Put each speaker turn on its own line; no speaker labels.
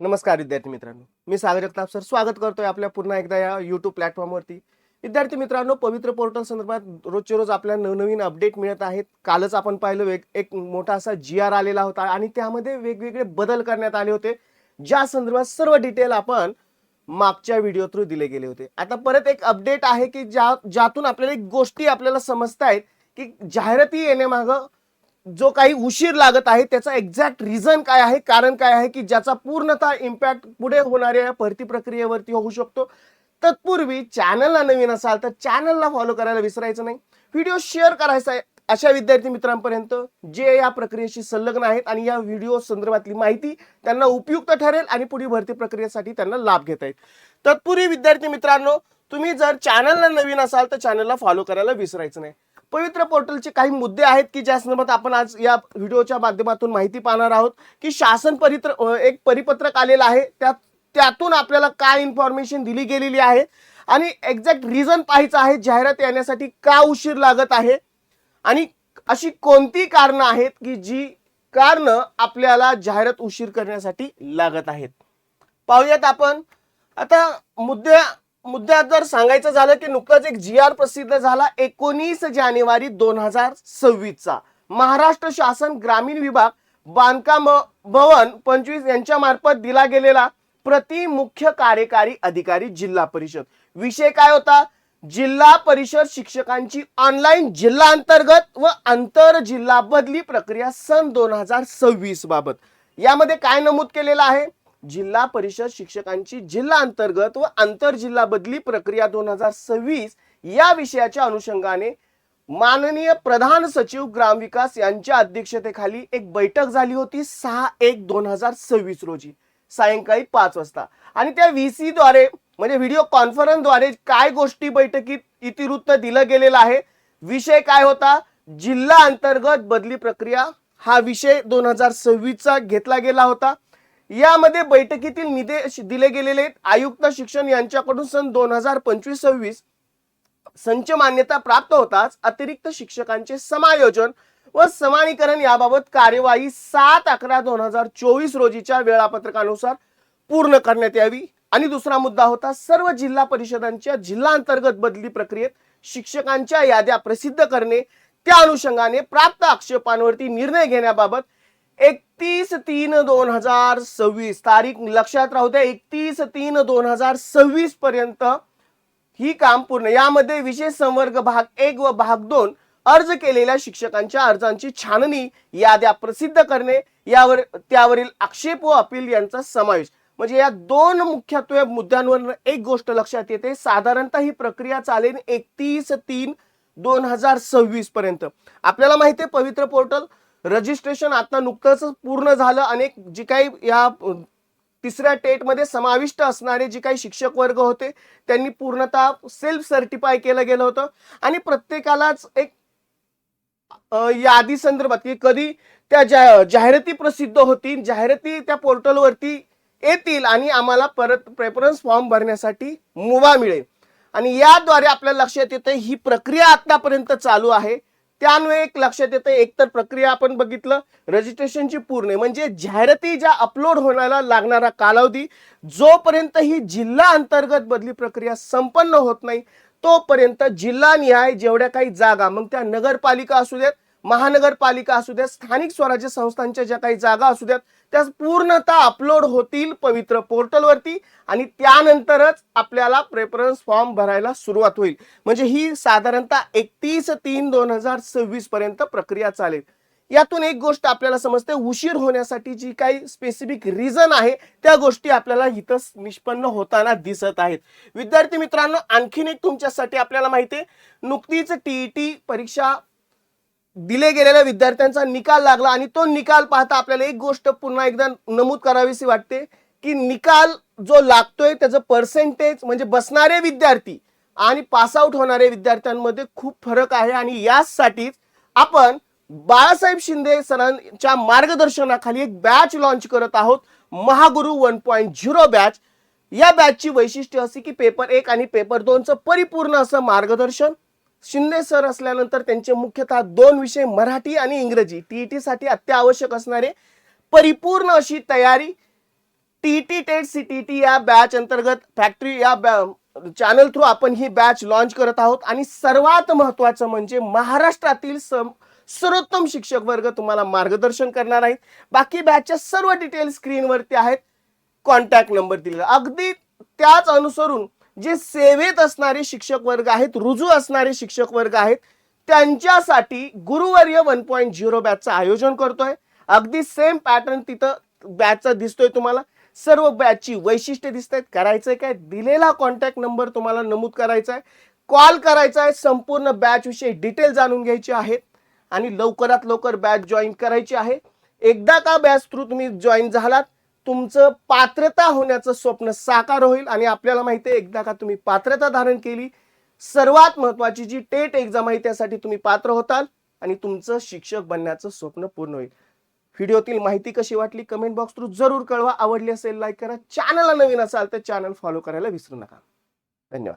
नमस्कार विद्यार्थी मित्रांनो. मी सागर जगताप सर. स्वागत करतोय आपल्या पुन्हा एकदा या यूट्यूब प्लॅटफॉर्मवरती विद्यार्थी मित्रांनो पवित्र पोर्टल संदर्भात रोजचे रोज आपल्याला नवनवीन अपडेट मिळत आहेत. कालच आपण पाहिलं वेग एक मोठा असा जी आर आलेला होता आणि त्यामध्ये वेगवेगळे बदल करण्यात आले होते. ज्या संदर्भात सर्व डिटेल आपण मागच्या व्हिडिओ थ्रू दिले गेले होते. आता परत एक अपडेट आहे की ज्या ज्यातून आपल्याला एक गोष्टी आपल्याला समजतायत की जाहिराती येण्यामागं जो काही उशीर लागत आहे त्याचा एक्झॅक्ट रिझन काय आहे कारण काय आहे की ज्याचा पूर्णतः इम्पॅक्ट पुढे होणाऱ्या या भरती प्रक्रियेवरती होऊ शकतो. तत्पूर्वी चॅनलला नवीन असाल तर चॅनलला फॉलो करायला विसरायचं नाही. व्हिडिओ शेअर करायचा आहे अशा विद्यार्थी मित्रांपर्यंत जे या प्रक्रियेशी संलग्न आहेत आणि या व्हिडिओ संदर्भातली माहिती त्यांना उपयुक्त ठरेल आणि पुढील भरती प्रक्रियेसाठी त्यांना लाभ घेता येईल. तत्पूर्वी विद्यार्थी मित्रांनो तुम्ही जर चॅनलला नवीन असाल तर चॅनलला फॉलो करायला विसरायचं नाही. पवित्र पोर्टलचे काही मुद्दे आहेत की ज्या संदर्भात आपण आज या व्हिडिओच्या माध्यमातून माहिती पाहणार आहोत की शासन परित्र एक परिपत्रक आलेलं आहे. त्यात त्यातून आपल्याला काय इन्फॉर्मेशन दिली गेलेली आहे आणि एक्झॅक्ट रिझन पाहायचं आहे जाहिरात येण्यासाठी का उशीर लागत आहे आणि अशी कोणती कारणं आहेत की जी कारणं आपल्याला जाहिरात उशीर करण्यासाठी लागत आहेत. पाहूयात आपण. आता मुद्द्या मुद्द्यात जर सांगायचं झालं की नुकताच एक जी आर प्रसिद्ध झाला एकोणीस जानेवारी दोन हजार सव्वीसचा. महाराष्ट्र शासन ग्रामीण विभाग बांधकाम भवन पंचवीस यांच्या मार्फत दिला गेलेला प्रति मुख्य कार्यकारी अधिकारी जिल्हा परिषद. विषय काय होता? जिल्हा परिषद शिक्षकांची ऑनलाईन जिल्हा अंतर्गत व आंतर जिल्हा बदली प्रक्रिया सन दोन हजार सव्वीस बाबत. यामध्ये काय नमूद केलेलं आहे? जिल्हा परिषद शिक्षकांची जिल्हा अंतर्गत व आंतर जिल्हा बदली प्रक्रिया दोन हजार सव्वीस या विषयाच्या अनुषंगाने माननीय प्रधान सचिव ग्रामविकास यांच्या अध्यक्षतेखाली एक बैठक झाली होती सहा एक दोन हजार सव्वीस रोजी सायंकाळी पाच वाजता. आणि त्या व्ही द्वारे म्हणजे व्हिडिओ कॉन्फरन्सद्वारे काय गोष्टी बैठकीत इतिवृत्त दिलं गेलेलं आहे विषय काय होता? जिल्हा अंतर्गत बदली प्रक्रिया हा विषय दोन हजार सव्वीसचा घेतला गेला होता. यामध्ये बैठकीतील निदेश दिले गेलेले आहेत. आयुक्त शिक्षण यांच्याकडून सन दोन हजार पंचवीस सव्वीस संच मान्यता प्राप्त होताच अतिरिक्त शिक्षकांचे समायोजन व समानीकरण याबाबत कार्यवाही सात अकरा दोन हजार चोवीस रोजीच्या वेळापत्रकानुसार पूर्ण करण्यात यावी आणि दुसरा मुद्दा होता सर्व जिल्हा परिषदांच्या जिल्हा अंतर्गत बदली प्रक्रियेत शिक्षकांच्या याद्या प्रसिद्ध करणे त्या अनुषंगाने प्राप्त आक्षेपांवरती निर्णय घेण्याबाबत एकतीस तीन दोन हजार सव्वीस. तारीख लक्षात राहू द्या एकतीस तीन दोन हजार सव्वीस पर्यंत ही काम पूर्ण. यामध्ये विशेष संवर्ग भाग एक व भाग दोन अर्ज केलेल्या शिक्षकांच्या अर्जांची छाननी याद्या प्रसिद्ध करणे यावर त्यावरील आक्षेप व अपील यांचा समावेश. म्हणजे या दोन मुख्यत्वे मुद्द्यांवर एक गोष्ट लक्षात येते. साधारणतः ही प्रक्रिया चालेल एकतीस तीन दोन हजार सव्वीस पर्यंत. आपल्याला माहिती आहे पवित्र पोर्टल? रजिस्ट्रेशन आता नुकतंच पूर्ण झालं. अनेक जी काही या तिसऱ्या टेटमध्ये समाविष्ट असणारे जे काही शिक्षक वर्ग होते त्यांनी पूर्णतः सेल्फ सर्टिफाय केलं गेलं होतं. आणि प्रत्येकालाच एक यादी संदर्भात की कधी त्या जा जाहिराती प्रसिद्ध होतील जाहिराती त्या पोर्टलवरती येतील आणि आम्हाला परत प्रेफरन्स फॉर्म भरण्यासाठी मुभा मिळेल. आणि याद्वारे आपल्याला लक्षात येतं ही प्रक्रिया आतापर्यंत चालू आहे. त्यान्वये एक लक्षात येतं एकतर प्रक्रिया आपण बघितलं रजिस्ट्रेशनची पूर्ण आहे. म्हणजे जाहिराती ज्या अपलोड होण्याला लागणारा कालावधी जोपर्यंत ही जिल्हा अंतर्गत बदली प्रक्रिया संपन्न होत नाही तोपर्यंत जिल्हानिहाय जेवढ्या काही जागा मग त्या नगरपालिका असू देत महानगरपालिका असू द्या स्थानिक स्वराज्य संस्थांच्या ज्या काही जागा असू द्यात त्या पूर्णतः अपलोड होतील पवित्र पोर्टलवरती आणि त्यानंतरच आपल्याला प्रेफरन्स फॉर्म भरायला सुरुवात होईल. म्हणजे ही साधारणतः एकतीस तीन दोन हजार सव्वीस पर्यंत प्रक्रिया चालेल. यातून एक गोष्ट आपल्याला समजते उशीर होण्यासाठी जी काही स्पेसिफिक रिझन आहे त्या गोष्टी आपल्याला इथं निष्पन्न होताना दिसत आहेत. विद्यार्थी मित्रांनो आणखीन एक तुमच्यासाठी आपल्याला माहिती आहे. नुकतीच टीईटी परीक्षा दिले गेलेल्या विद्यार्थ्यांचा निकाल लागला आणि तो निकाल पाहता आपल्याला एक गोष्ट पुन्हा एकदा नमूद करावीशी वाटते की निकाल जो लागतोय त्याचं पर्सेंटेज म्हणजे बसणारे विद्यार्थी आणि पासआउट होणारे विद्यार्थ्यांमध्ये खूप फरक आहे आणि यासाठीच आपण बाळासाहेब शिंदे सरांच्या मार्गदर्शनाखाली एक बॅच लॉन्च करत आहोत Mahaguru one point zero batch या बॅचची वैशिष्ट्य अशी की पेपर एक आणि पेपर दोनचं परिपूर्ण असं मार्गदर्शन शिंदे सर असल्यानंतर त्यांचे मुख्यतः दोन विषय मराठी आणि इंग्रजी. टीईटी साठी अत्यावश्यक असणारे परिपूर्ण अशी तयारी T TET C T T या बॅच अंतर्गत फॅक्टरी या चॅनल थ्रू आपण ही बॅच लॉन्च करत आहोत. आणि सर्वात महत्वाचं म्हणजे महाराष्ट्रातील सर्वोत्तम शिक्षक वर्ग तुम्हाला मार्गदर्शन करणार आहेत. बाकी बॅचच्या सर्व डिटेल स्क्रीनवरती आहेत. कॉन्टॅक्ट नंबर दिलेला. अगदी त्याच अनुसरून जे सेवेत असणारे शिक्षक वर्ग आहेत रुजू असणारे शिक्षक वर्ग आहेत त्यांच्यासाठी गुरुवर्य वन पॉईंट झिरो बॅचचं आयोजन करतोय. अगदी सेम पॅटर्न तिथं बॅचचा दिसतोय तुम्हाला. सर्व बॅचची वैशिष्ट्ये दिसत आहेत करायचंय काय? दिलेला कॉन्टॅक्ट नंबर तुम्हाला नमूद करायचा आहे कॉल करायचा आहे संपूर्ण बॅच विषयी डिटेल जाणून घ्यायची आहेत आणि लवकरात लवकर बॅच जॉईन करायची आहे. एकदा का बॅच थ्रू तुम्ही जॉईन झालात तुमचं पात्रता होण्याचं स्वप्न साकार होईल आणि आपल्याला माहिती आहे एकदा का तुम्ही पात्रता धारण केली सर्वात महत्वाची जी टेट एक्झाम आहे त्यासाठी तुम्ही पात्र होताल आणि तुमचं शिक्षक बनण्याचं स्वप्न पूर्ण होईल. व्हिडिओतील माहिती कशी वाटली कमेंट बॉक्स थ्रू जरूर कळवा. आवडली असेल लाईक करा. चॅनलला नवीन असाल तर चॅनल फॉलो करायला विसरू नका. धन्यवाद.